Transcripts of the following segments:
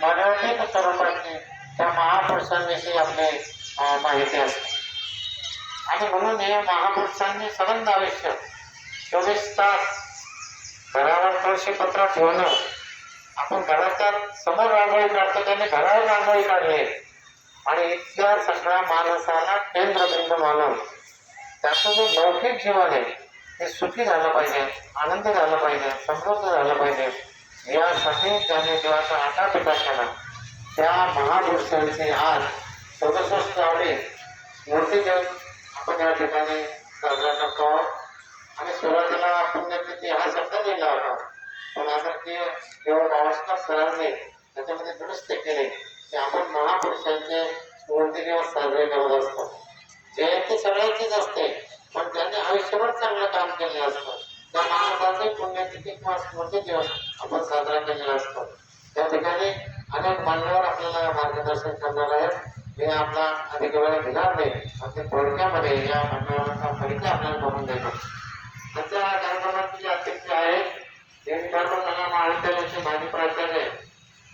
मराठीत स्वरूपाची त्या महापुरुषांविषयी आपली माहिती असते आणि म्हणून हे महापुरुषांनी संबंध आयुष्य चोवीस तास घरावर तुळशी पत्र ठेवणं आपण घराच्या समोर रांगोळी काढतो त्याने घरावर रांगोळी काढली. आणि इतक्या सगळ्या माणसाला केंद्रबिंदू मानून त्याचं जे लौकिक जीवन आहे ते सुखी झालं पाहिजे आनंदी झालं पाहिजे समृद्ध झालं पाहिजे. यासाठी त्याने देवाचा आटापिटा केला. त्या महापुरुषांची आज सदुसष्टावी मूर्ती घेऊन आपण या ठिकाणी साजरा करतो. आणि सुरुवातीला पुण्यतिथी हा शब्द लिहिला होता. पण आता ते केवळ बावस्कर सरांनी त्याच्यामध्ये दुरुस्त केले की आपण महापुरुषांचे मूर्ती दिवस साजरे करत असतो. जयंती सगळ्यांचीच असते पण त्यांनी आयुष्यभर चांगलं काम केलेलं असतं. त्या महाराजांचे पुण्यतिथी किंवा स्मृती दिवस आपण साजरा केलेला असतो. त्या ठिकाणी अनेक मान्यवर आपल्याला मार्गदर्शन करणार आहेत. मी आपला अधिक वेळ घेणार नाही. अगदी थोडक्यामध्ये या मान्यवरांचा परिचय आपल्याला करून देतो. सध्या कार्यक्रमाचे जे अध्यक्ष आहेत ते धर्म कला महाविद्यालयाचे माजी प्राचार्य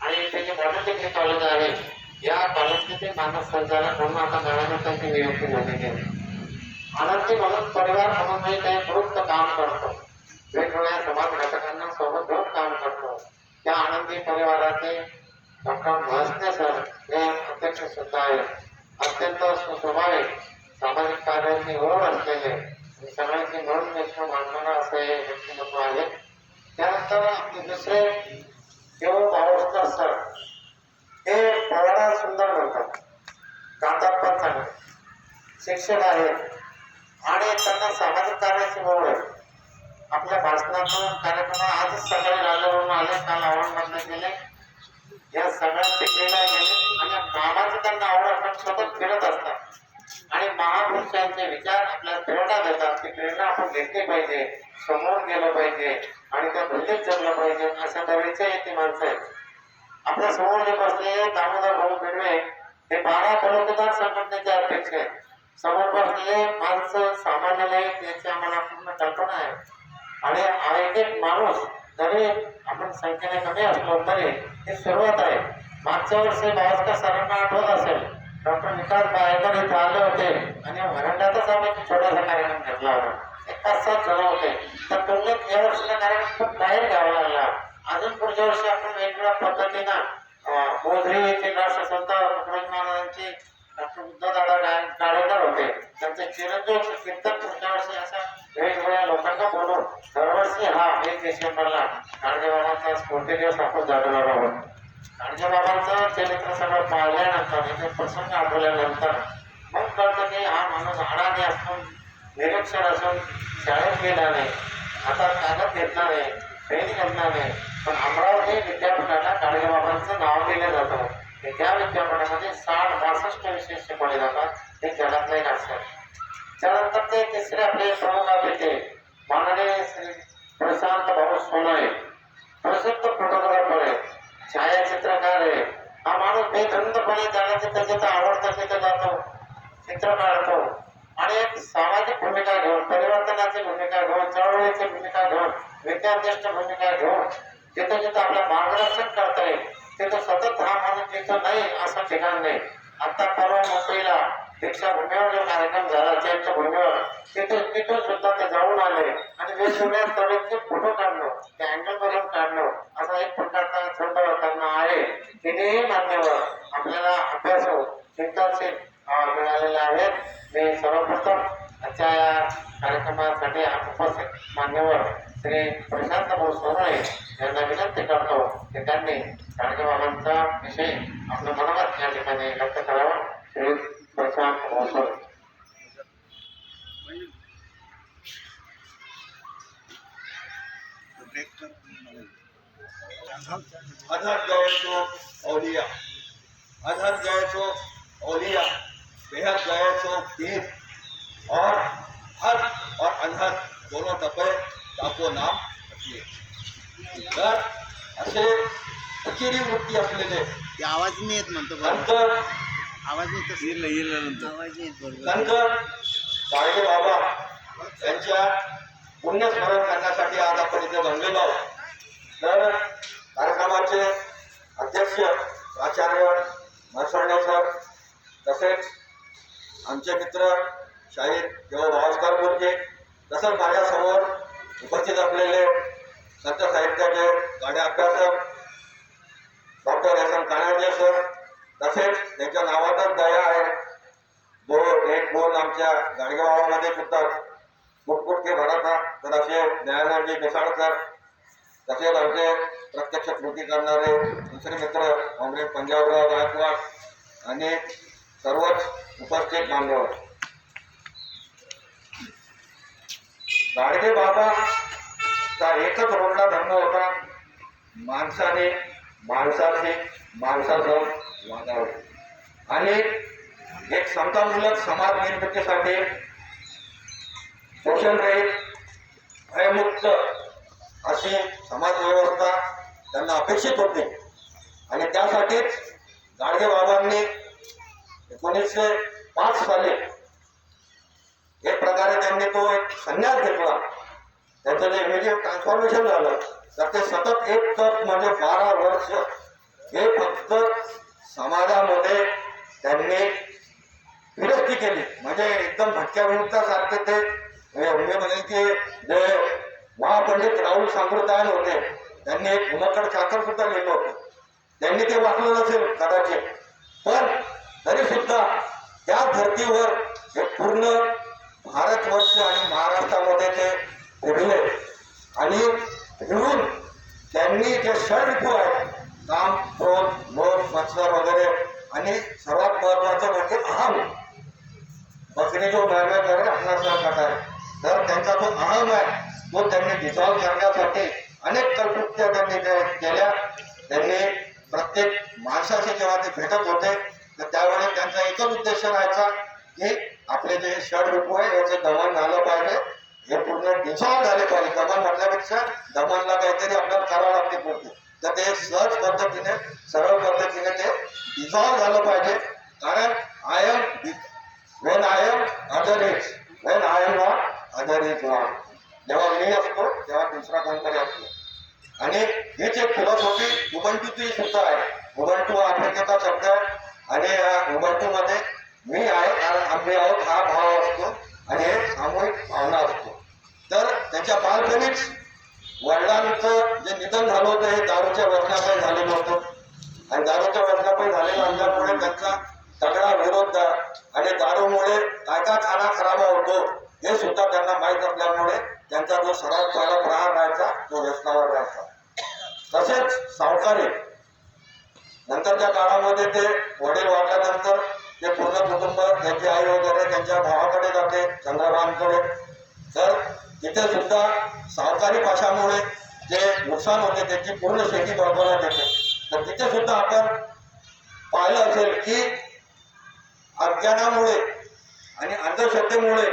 आणि त्याचे मॉडर्न कॉलेज आहे या कॉलेजचे ते मानस संचालक म्हणून आता नव्यानं त्यांची नियुक्ती झालेली आहे. आनंदी म्हणून परिवार म्हणून काही उपयुक्त काम करतो. वेगवेगळ्या समाज घटकांना सोबत घेऊन काम करतो. त्या आनंदी परिवाराचे डॉक्टर भासने सर हे अध्यक्ष सुद्धा आहेत अत्यंत सुस्वभाविक सामाजिक कार्याची ओढ असलेले सगळ्यांची मिळून मिसळून मानणारा असं हे व्यक्तिमत्व आहे त्यानंतर दुसरे देव भावस्कर सर हे पोळाला सुंदर म्हणतात गातात पण शिक्षण शिक्षक आहेत. आणि त्यांना सामाजिक कार्याची ओढ आहे. आपल्या भाषणातून कार्यक्रम आजच सकाळी राजावरून आले काल आवड बंद केले या सगळ्यांचे तिकडीला गेले आणि कामाचं त्यांना आवड आपण सतत फिरत असतात. आणि महापुरुषांचे विचार आपल्याला प्रेरणा देतात ती प्रेरणा आपण घेतली पाहिजे समोर गेलं पाहिजे आणि त्या भूमीत जगलं पाहिजे अशा तऱ्हेचे ते माणसं आहेत. आपल्यासमोर जे बसलेले दामोदर भाऊ पेडवे हे बारा तालुकेदार संघटनेचे अध्यक्ष आहेत. समोर बसलेले माणसं सामान्य नाहीत याची आम्हाला पूर्ण कल्पना आहे. आणि हा एक एक माणूस जरी आपण संख्येने कमी असलो तरी ही सुरुवात आहे. मागच्या वर्षी बाळासकर सरांना आठवत असेल डॉक्टर विकास बायकर इथे आले होते आणि व्हरांड्यातच आम्ही छोटासा कार्यक्रम घेतला होता. एक पाच सात जण होते. तर तुलनेत या वर्षीचा कार्यक्रम खूप बाहेर घ्यावा लागला. अजून पुढच्या वर्षी आपण वेगवेगळ्या पद्धतीनं अं, मोजरी येथील राष्ट्रसंत तुकडोजी महाराजांची डॉक्टर बुद्धदादा गा- गाडेकर होते. त्यांचे चिरंजीव कीर्तन पुढच्या वर्षी असं वेगवेगळ्या लोकांना बोलून दरवर्षी हा एक डिसेंबरला गाडगे बाबांचा स्फूर्ती दिवस आपण जागणार आहोत. गाडगे बाबांचं चरित्र सगळं पाहिल्यानंतर म्हणजे प्रसंग आठवल्यानंतर मग कळतं की हा माणूस अडाणी असून निरीक्षण असून शाळेत गेला नाही आता कागद घेतला नाही पेन घेतला नाही पण अमरावती विद्यापीठाला गाडगे बाबांचं नाव दिलं जातं. त्या विद्यापीठामध्ये साठ बासष्ट विषय शिकवले जातात. हे जगातलं एक असं त्यानंतर ते तिसरे आपले प्रमुख अतिथी माननीय श्री प्रशांत भाऊ सोनवणे प्रसिद्ध फोटोग्राफर आहे छायाचित्रकार आहे. हा माणूस बेधंदपणे तर त्याच्यात आवडतं तिथे जातो चित्र काढतो. आणि एक सामाजिक भूमिका घेऊन परिवर्तनाची भूमिका घेऊन चळवळीची भूमिका घेऊन विद्यार्थ्यांची भूमिका घेऊन जिथं जिथं आपलं मार्गदर्शन करता येईल तिथं सतत हा माणूस तिथं नाही असं ठिकाण नाही. आता परवा मुंबईला दीक्षाभूमीवर जो कार्यक्रम झाला चैत्य भूमीवर तिथं तिथून सुद्धा ते जाऊन आले. आणि वेगवेगळ्या स्थळांचे फोटो काढणं त्या अँगल मधून काढणं असा एक प्रकारचा छंद त्यांना आहे. तिनेही मान्यवर आपल्याला अभ्यास चिंतनशील मिळालेले आहेत. मी सर्वप्रथम आजच्या या कार्यक्रमासाठी उपस्थित मान्यवर श्री प्रशांत भाऊ सोनळे यांना विनंती करतो की त्यांनी कार्यक्रमांचा विषय आपलं मनोगत या ठिकाणी व्यक्त करावा. श्री प्रशांत अधर गए तो औलिया अधर गए तो औलिया बेहद गए तो पीर और हर और अनहर दोनों टप्पे आपको नाम रखिए। तर असे फकिरी वृत्ती असलेले आवाज़ नाही येत म्हणतो बरोबर संत आवाज येईल येईल नंतर. आवाज नाही येत बरोबर. संत गाडगे बाबा यांच्या पुण्यस्मरण करण्यासाठी आज आपण इथे आहोत. तर कार्यक्रमाचे अध्यक्ष प्राचार्य म्हसवणे सर तसेच आमचे मित्र शाहीर किंवा भास्कर गुरुजी तसंच माझ्यासमोर उपस्थित असलेले संत साहित्याचे गाडे अभ्यासक doctor S M Kanade sir तसेच त्यांच्या नावातच दया आहे. जो एक दोन आमच्या गाडगावामध्ये सुद्धा कुटकुटके भरता तर असे दयानंदजी मिसाळकर तसेच आमचे प्रत्यक्ष कृती करणारे दुसरे मित्र कॉम्रेड पंजाबराव गायकवाड आणि सर्वच उपस्थित मान्यवर गाडगे बाबाचा एकच रोडला धर्म होता. माणसाने माणसाचे माणसाचं वागावे आणि एक समतामूलक समाज निर्मितीसाठी शोषणरहित भयमुक्त अशी समाज व्यवस्था त्यांना अपेक्षित होती. आणि त्यासाठीच गाडगे बाबांनी एकोणीसशे पाच साली एक प्रकारे त्यांनी तो एक संन्यास घेतला. त्याचं जे इमिजिएट ट्रान्सफॉर्मेशन झालं तर ते सतत एक तर म्हणजे बारा वर्ष हे फक्त समाजामध्ये त्यांनी विरक्ती केली. म्हणजे एकदम भटक्या विमुक्तासारखे ते म्हणजे म्हणजे की जे महापंडित राहुल सांकृतायन होते त्यांनी एक उमकड चाकर सुद्धा लिहिलं होतं. त्यांनी ते वाचलं नसेल कदाचित. पण तरी सुद्धा त्या धर्तीवर हे पूर्ण भारतवर्ष आणि महाराष्ट्रामध्ये ते फिरले आणि फिरून त्यांनी जे षड ऋतू आहेत काम क्रोध लोभ मत्सर वगैरे. आणि सर्वात महत्वाचं म्हणजे अहम बकरी जो निर्णय करे आपला आहे. तर त्यांचा जो अहम आहे तो त्यांनी डिझॉल्व करण्यासाठी अनेक कल्पृत्या त्यांनी केल्या. त्यांनी प्रत्येक माणसाशी जेव्हा ते भेटत होते तर त्यावेळेस त्यांचा एकच उद्देश राहायचा की आपले जे षड रूप आहे याचं दमन झालं पाहिजे. हे पूर्ण डिझॉल्व झाले पाहिजे. दमन म्हटल्यापेक्षा दमनला काहीतरी आपल्याला करावं लागते पूर्ण तर ते सहज पद्धतीने सरळ पद्धतीने ते डिझॉल्व झालं पाहिजे. कारण I am when I am other is when I am not other is not जेव्हा मी असतो तेव्हा दुसरा कोणतरी असतो. आणि हीच एक फिलॉसॉफी उबंटूची सुद्धा आहे. उबंटू हा आफ्रिकेचा शब्द आहे. आणि उबंटू मध्ये मी आहे कारण आम्ही आहोत हा भाव असतो. आणि एक सामूहिक भावना असतो. तर त्यांच्या बालपणीच वडिलांचं जे निधन झालं होतं हे दारूच्या वर्षापाई झालेलं होतं. आणि दारूच्या वर्षापाई झालेलं असल्यामुळे त्यांचा तगडा विरोध आणि दारूमुळे काय काय खाना खराब होतो हे सुद्धा त्यांना माहीत असल्यामुळे त्यांचा जो सराव पहिला प्रहार राहायचा तो व्यसनावर राहायचा. तसेच सावकारी नंतरच्या काळामध्ये ते वडील वाढल्यानंतर ते पूर्ण कुटुंब त्यांची आई वगैरे त्यांच्या भावाकडे जाते चंद्रबाबांकडे तर तिथे सुद्धा सावकारी भाषामुळे जे नुकसान होते त्याची पूर्ण शेती बळबळत येते. तर तिथे सुद्धा आपण पाहिलं असेल की अज्ञानामुळे आणि अंधश्रद्धेमुळे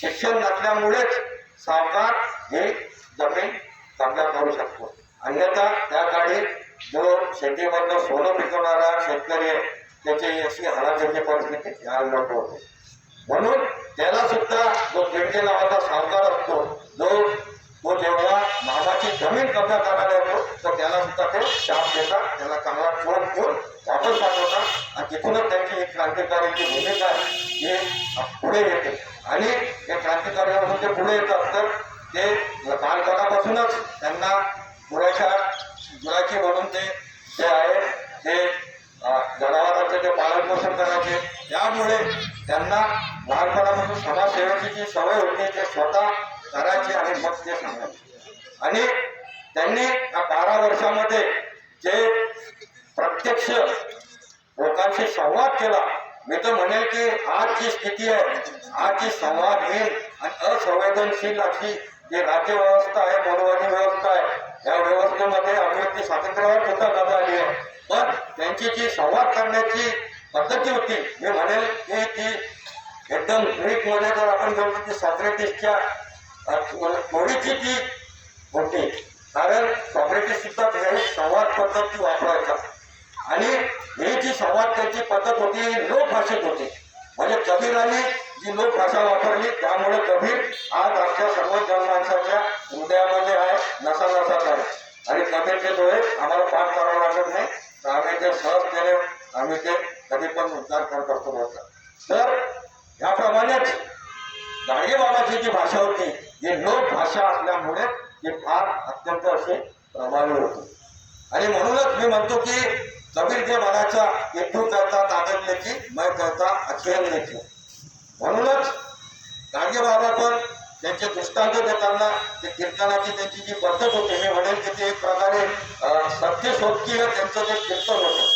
शिक्षण नसल्यामुळेच सावकार हे जमीन कब्जा करू शकतो. अन्यथा त्या काळी जो शेतीमधलं सोनं पिकवणारा शेतकरी आहे त्याची अशी हलाखीची परिस्थिती यायला नको होते. म्हणून त्याला सुद्धा जो पेंटे नावाचा सावकार असतो जो तो जेव्हा नावाची जमीन कब्जा करायला येतो तर त्याला सुद्धा ते शाप देतात त्याला चांगला चोर घेऊन वापस पाठवतात आणि तिथूनच त्यांची एक क्रांतिकारीची भूमिका आहे पुढे येते. आणि हे क्रांतिकारी म्हणून ते पुढे येतात तर ते बालपणापासूनच त्यांना पुरेशा गुराखी म्हणून ते जे आहे. ते जनावरांचे ते पालन पोषण करायचे त्यामुळे त्यांना लहानपणापासून समाजसेवेची जी सवय होती ते स्वतः करायची आणि मग ते सांगायचे. आणि त्यांनी या बारा वर्षामध्ये जे प्रत्यक्ष लोकांशी संवाद केला मी तर म्हणेल की आज जी स्थिती आहे आज जी संवादहीन आणि असंवेदनशील अशी जी राज्य व्यवस्था आहे मनोवादी व्यवस्था आहे या व्यवस्थेमध्ये अभिव्यक्ती स्वातंत्र्यावर सुद्धा गदा आली आहे. पण त्यांची जी संवाद करण्याची पद्धती होती मी म्हणेल की ती एकदम ग्रीकमध्ये जर आपण जाऊ की सॉक्रेटिसच्या थोडीची ती होती. कारण सॉक्रेटिस सुद्धा त्यावेळी संवाद पद्धती वापरायचा. आणि ही जी संवाद त्याची पद्धत होती ही लोकभाषेत होती. म्हणजे कबीराने जी लोकभाषा वापरली त्यामुळे कबीर आज आमच्या सर्व जनमानसाच्या हृदयामध्ये आहे नसा नसात आहे. आणि कबीरचे डोळे आम्हाला पाठ करावं लागत नाही. तर आम्ही ते सहज केले आम्ही ते कधी पण उद्धार करत असतो. तर गाडगेबाबाची जी भाषा होती ही लोक भाषा असल्यामुळे ती फार अत्यंत असे प्रभावी होती. आणि म्हणूनच मी म्हणतो की कबीर जे मनाच्या की करता ताकद लेखी करता अखेर लेखी म्हणूनच गाडगेबाबा पण त्यांचे दृष्टांत देताना ते कीर्तनाची त्यांची जी पद्धत होती मी म्हणेल की ते एक प्रकारे सत्यशोधकीय त्यांचं ते कीर्तन होतं.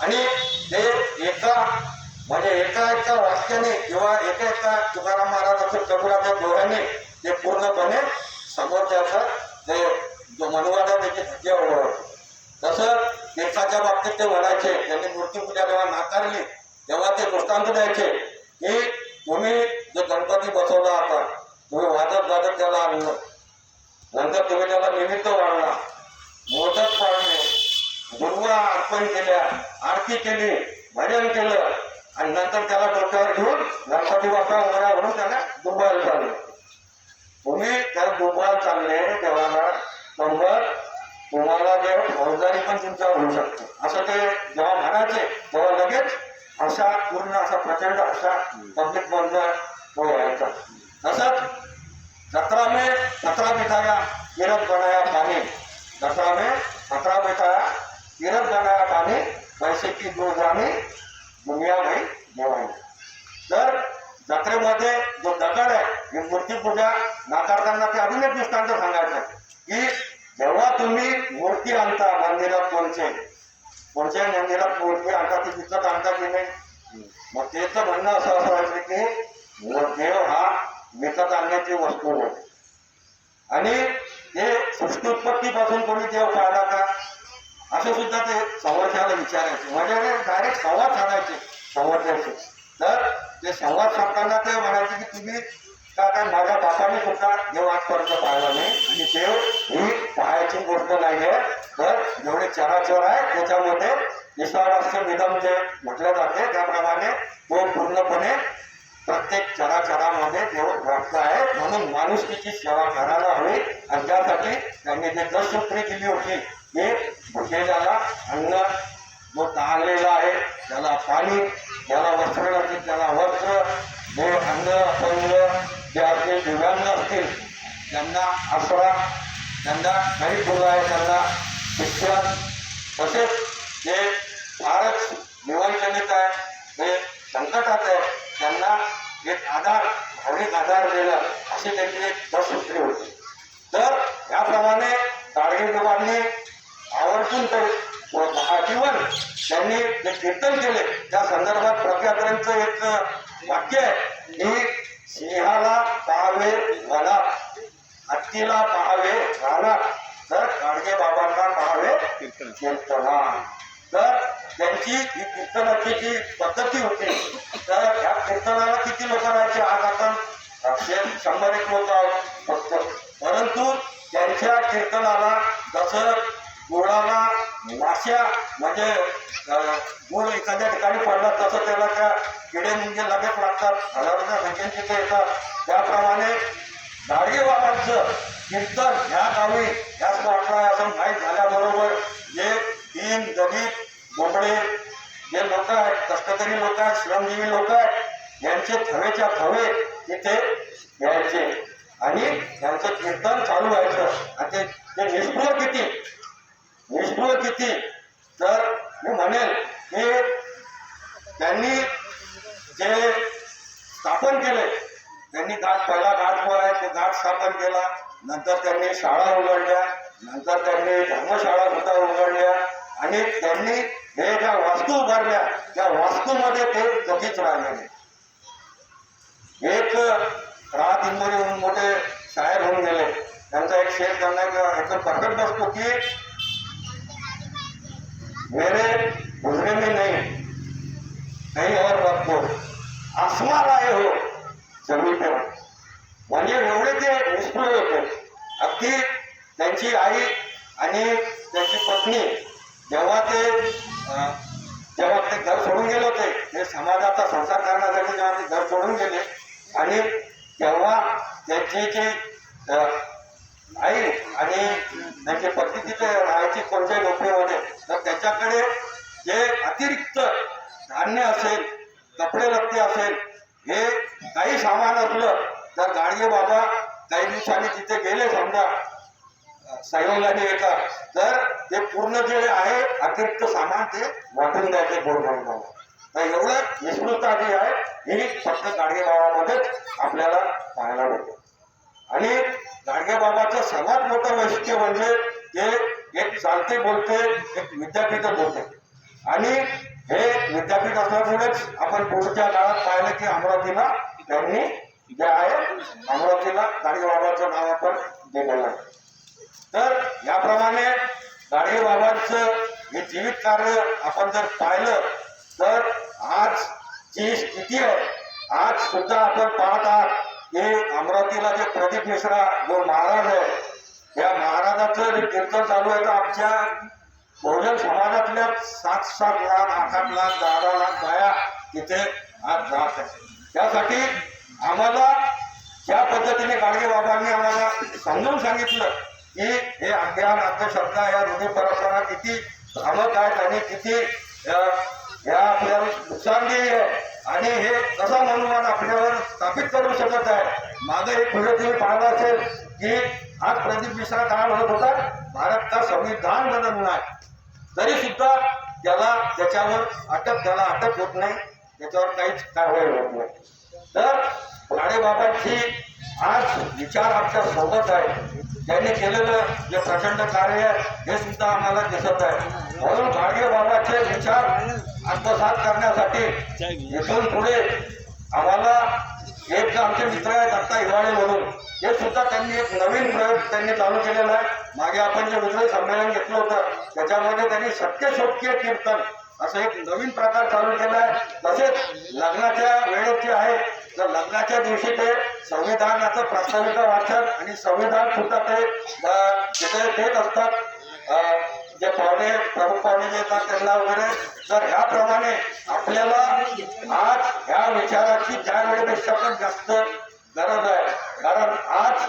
आणि ते एका म्हणजे एका एका वाक्याने किंवा एका एका तुकाराम महाराजाच्या कबुराच्या डोळ्याने ते पूर्णपणे समोरच्याचा ते जो मनुवाद आहे त्याची ओळख तसं तीर्थाच्या बाबतीत ते म्हणायचे त्यांनी मूर्तीपूजा जेव्हा नाकारली तेव्हा ते दृष्टांत द्यायचे की तुम्ही जो गणपती बसवला आता तुम्ही वाजत वाजत त्याला आणलं. नंतर तुम्ही त्याला निमित्त वाढला. मोदक पाळले दुर्वा अर्पण केल्या आरती केली भजन केलं आणि नंतर त्याला डोक्यावर घेऊन गणपती बाप्पा म्हणून त्याला दुबायला चालले तुम्ही त्याला दुबायला चालले देवाला नंबर तुम्हाला जे फौजदारी पण तुमच्यावर होऊ शकते. असं ते जेव्हा म्हणायचे तेव्हा लगेच असा पूर्ण असा प्रचंड असा पब्लिक बंद व्हायचा. तसंच जत्रा मे सतरा बिठाया किरत बनाया पाणी. जत्रा मे सतरा बिठाया किरत बनाया पाणी पैसे की दो जाणी दुनिया नाही तर जत्रेमध्ये जो दगड आहे ही मूर्तीपूजा नाकारताना ते अजून एक दृष्टांत सांगायचं की जेव्हा तुम्ही मूर्ती आणता मंदिरात कोणचे कोणत्याही मंदिरात मूर्ती आणता ती विकत आणता की नाही? मग त्याचं म्हणणं असं असायचं की देव हा विकत आणण्याची वस्तू आहे. आणि हे सृष्टी उत्पत्तीपासून कोणी देव पाहिला का? असं सुद्धा ते संवाद विचारायचे. म्हणजे डायरेक्ट संवाद साधायचे. समोरच्याशी तर ते संवाद साधताना ते म्हणायचे की तुम्ही का काय माझ्या बापाने सुद्धा देव आजपर्यंत पाहिला नाही आणि देव ही पाहायची गोष्ट नाही आहे तर जेवढे चराचर आहे. त्याच्यामध्ये विश्वावास्य निधम जे म्हटलं जाते त्याप्रमाणे तो पूर्णपणे प्रत्येक चराचरामध्ये देव व्याप्त आहे. म्हणून माणुसकीची सेवा करायला हवी. आणि त्यासाठी त्यांनी जे दशसूत्री दिली होती हे भुकेल्याला अन्न जो तहानलेला आहे. त्याला पाणी ज्याला वस्त्र नसतील त्याला वस्त्र जे अंग अपंग जे आपले दिव्यांग असतील त्यांना आसरा त्यांना काही फुलं आहे त्यांना शिक्षण. तसेच जे फारच निवंचनित आहे जे संकटात आहे. त्यांना एक आधार भावनिक आधार देणं अशी त्यांची एक दसूत्री होती. तर याप्रमाणे गाडगेबाबांनी आवर्जून ते महाजीवन त्यांनी जे कीर्तन केले त्या संदर्भात प्रख्यातांचं एक वाक्य आहे. की सिंहाला पाहावे वनात हत्तीला पाहावे रानात तर गाडगे बाबांना पाहावे कीर्तन. कीर्तना. तर त्यांची ही कीर्तनाची जी पद्धती होती तर या कीर्तनाला किती लोक राहायचे? आज आपण शंभर एक लोक आहोत फक्त. परंतु त्यांच्या कीर्तनाला जसं गुळाला माश्या म्हणजे गुळ एखाद्या ठिकाणी पडला तसं त्याला त्या किडे म्हणजे लगेच लागतात हजारोच्या संख्येने तिथे येतात. त्याप्रमाणे गाडगे बाबांचं कीर्तन ह्या गावी ह्या स्पॉटला असं माहीत दलित बोबडे जे लोक आहेत कष्टकरी लोक आहेत श्रमजीवी लोक आहेत यांचे थवेच्या थवे तिथे यायचे. आणि त्यांचं कीर्तन चालू व्हायचं. आणि ते ते निष्ठुर किती? निष्ठुर किती? तर मी म्हणेल की त्यांनी जे स्थापन केले त्यांनी घाट पहिला घाट जो आहे ते घाट स्थापन केला. नंतर त्यांनी शाळा उघडल्या. नंतर त्यांनी धर्मशाळा सुद्धा उघडल्या. आणि त्यांनी हे ज्या वास्तू उभारल्या त्या वास्तूमध्ये ते कधीच राहिले नाही एक राहत इंदोरी मोठे शायर होऊन गेले. त्यांचा एक शेर त्यांना एक एकदम प्रकट बसतो की मेरे गुजरे में नाही नाही और बघतो दो. आसमान हो जमीन म्हणजे एवढे ते निष्ठुर होते. अगदी त्यांची आई आणि त्यांची पत्नी जेव्हा ते जेव्हा ते घर सोडून गेले होते हे समाजाचा संसार करण्यासाठी जेव्हा ते घर सोडून गेले आणि तेव्हा त्यांची जी आई आणि त्यांची पत्नी तिथे राहायची कोणत्याही नोकरीमध्ये तर त्याच्याकडे जे अतिरिक्त धान्य असेल कपडे लत्ते असेल हे काही सामान असलं तर गाडगे बाबा काही दिवसांनी तिथे गेले समजा. सहयोगाने येतात तर ते पूर्ण जे आहे अतिरिक्त सामान ते वाटून द्यायचे गोरगरिबांना तर एवढं निष्ठुरता जी आहे ही फक्त गाडगे बाबामध्येच आपल्याला पाहायला मिळते. आणि गाडगे बाबाचं सर्वात मोठं वैशिष्ट्य म्हणजे ते एक चालते बोलते एक विद्यापीठ बोलते. आणि हे विद्यापीठ असल्यामुळेच आपण पुढच्या काळात पाहिलं की अमरावतीला त्यांनी जे आहे अमरावतीला गाडगे बाबाचं नाव आपण दिलेलं आहे तर याप्रमाणे गाडगे बाबांचं हे जीवित कार्य आपण जर पाहिलं तर आज जी स्थिती आहे आज सुद्धा आपण पाहत आहात की अमरावतीला जे प्रदीप मिश्रा जो महाराज आहे या महाराजाचं जे कीर्तन चालू आहे तर आमच्या बहुजन समाजातल्या सात सात लाख आठ आठ लाख दहा दहा लाख बाया तिथे आज जात आहे त्यासाठी आम्हाला ज्या पद्धतीने गाडगे बाबांनी आम्हाला समजून सांगितलं की हे अज्ञान अंधश्रद्धा या दोन्ही परंपरा किती भ्रामक आहेत आणि किती या आपल्याला नुकसानदेही आहे. आणि हे कसा मनोमान आपल्यावर स्थापित करू शकत आहे? मागे एक व्हिडिओ तुम्ही पाहिला असेल की आज प्रदीप मिश्रा काय म्हणत होता? भारत का संविधान बदलणार नाही. तरी सुद्धा त्याला त्याच्यावर अटक त्याला अटक होत नाही त्याच्यावर काहीच कारवाई होत नाही. तर राणेबाबांची आज विचार आमच्यासोबत आहे. त्यांनी केलेलं जे प्रचंड कार्य आहे हे सुद्धा आम्हाला दिसत आहे. म्हणून गाडगे बाबाचे विचार आत्मसात करण्यासाठी इथून पुढे आम्हाला एक जे आमचे मित्र आहेत आत्ता हिवाळे म्हणून हे सुद्धा त्यांनी एक नवीन प्रयोग त्यांनी चालू केलेला आहे. मागे आपण जे वेगळे संमेलन घेतलं होतं त्याच्यामध्ये त्यांनी शक्य कीर्तन असं एक नवीन प्रकार चालू केला आहे. तसेच लग्नाच्या वेळेत जे आहे जर लग्नाच्या दिवशी ते संविधानाचं प्रास्ताविक वाचन आणि संविधान सुद्धा ते तिथे देत असतात जे पाहुणे प्रमुख पाहुणे जे येतात त्यांना वगैरे तर ह्याप्रमाणे आपल्याला आज ह्या विचाराची ज्या वेळेपेक्षा पण जास्त गरज आहे. कारण आज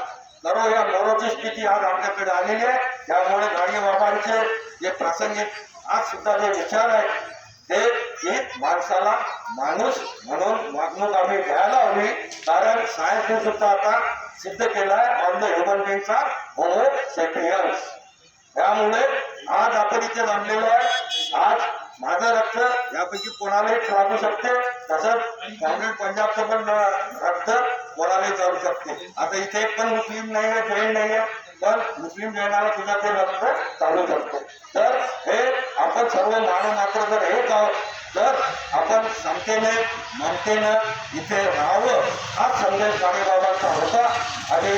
सर्व या मोरोची स्थिती आज आमच्याकडे आलेली आहे. त्यामुळे गाडगे बाबांचे जे प्रासंगिक आज सुद्धा जे विचार आहेत ते की माणसाला माणूस म्हणून वागणूक आम्ही घ्यायला हवी कारण सायन्सने सुद्धा आता सिद्ध केलं आहे ऑन द ह्युमन बिंगचा होमो सेपियन्स त्यामुळे आज आपण इथे जमलेलो आहे. आज माझं रक्त यापैकी कोणालाही लागू शकते तसंच काँग्रेस पंजाबचं पण रक्त कोणालाही चालू शकते. आता इथे पण मुस्लिम नाही आहे जैन नाही आहे पण मुस्लिम जैनाला सुद्धा ते रक्त चालू शकते. तर हे आपण सर्व मानव मात्र जर हे आहोत तर आपण समतेने ममतेनं इथे राहावं. हाच संदेश गाडगेबाबांचा होता. आणि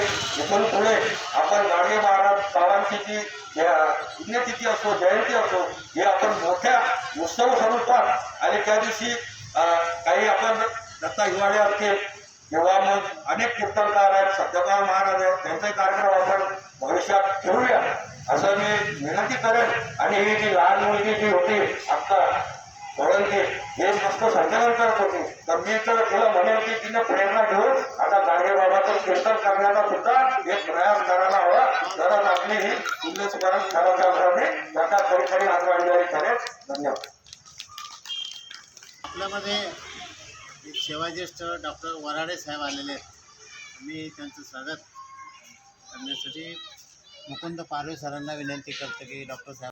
इथून पुढे आपण गाडगे महाराज बाबांची जी पुण्यतिथी असो जयंती असो हे आपण मोठ्या उत्सव स्वरूपात आणि त्या दिवशी काही आपण दत्ता हिवाळे असतील किंवा मग अनेक कीर्तनकार आहेत सत्यपाल महाराज आहेत त्यांचे कार्यक्रम आपण भविष्यात ठेवूया. असं मी विनंती करेन. आणि ही जी लहान मुलगी जी होती कारण की हे मस्त संचालन करत होते तर मी तर तुला म्हणेल की तिने प्रेरणा घेऊन आता गाडगे बाबाचं कीर्तन करण्याचा सुद्धा एक प्रयास करायला हवा. तरच आपली ही. उल्लेखकरण खरं करणे त्याचा खरी खरी करेल धन्यवाद. आपल्यामध्ये एक सेवाज्येष्ठ डॉक्टर वराडे साहेब आलेले आहेत. मी त्यांचं स्वागत करण्यासाठी मुकुंद पारवे सरांना विनंती करतो की डॉक्टर साहेब